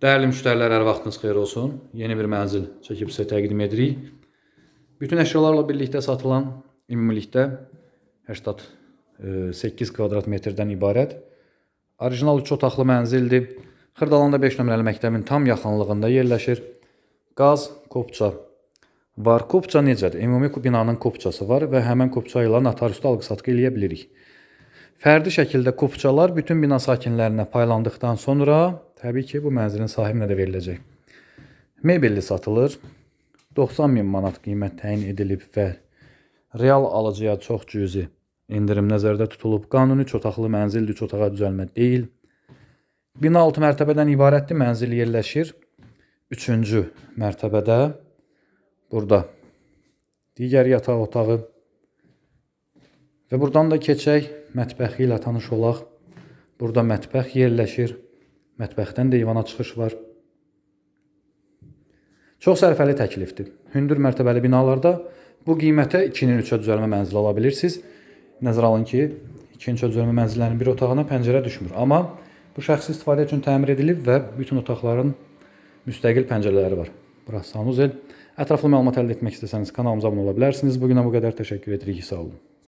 Dəyərli müştərilər, hər vaxtınız xeyir olsun. Yeni bir mənzil çəkib sizə təqdim edirik. Bütün əşyalarla birlikdə satılan ümumilikdə 88 kvadrat metrdən ibarət orijinal 3 otaqlı mənzildir. Xırdalanda 5 nömrəli məktəbin tam yaxınlığında yerləşir. Qaz, kopça var. Kopça necədir? Ümumi binanın kopçası var və həmin kopça ilə notariusda alqı-satqı eləyə bilirik. Fərdi şəkildə kopçalar bütün bina sakinlərinə paylandıqdan sonra təbii ki, bu mənzilin sahibinə də veriləcək. Mebelli satılır. 90 min manat qiymət təyin edilib və real alıcıya çox cüzi endirim nəzərdə tutulub. Qanuni 3 otaqlı mənzildir, 3 otağa düzəlmə deyil. Bina 6 mərtəbədən ibarətdir. Mənzil yerləşir 3-cü mərtəbədə. Burada digər yataq otağı və buradan da keçək mətbəxi ilə tanış olaq. Burada mətbəx yerləşir. Mətbəxdən də eyvana çıxış var. Çox sərfəli təklifdir. Hündür mərtəbəli binalarda bu qiymətə 2-nin 3-ə düzəlmə mənzili ala bilirsiniz. Nəzərə alın ki, 2-nin 3-ə düzəlmə mənzillərinin bir otağına pəncərə düşmür. Amma bu şəxsi istifadə üçün təmir edilib və bütün otaqların müstəqil pəncərələri var. Burası sanuzel. Ətraflı məlumat əldə etmək istəsəniz kanalımıza abunə ola bilərsiniz. Bu günə bu qədər təşəkkür edirik. Sağ olun.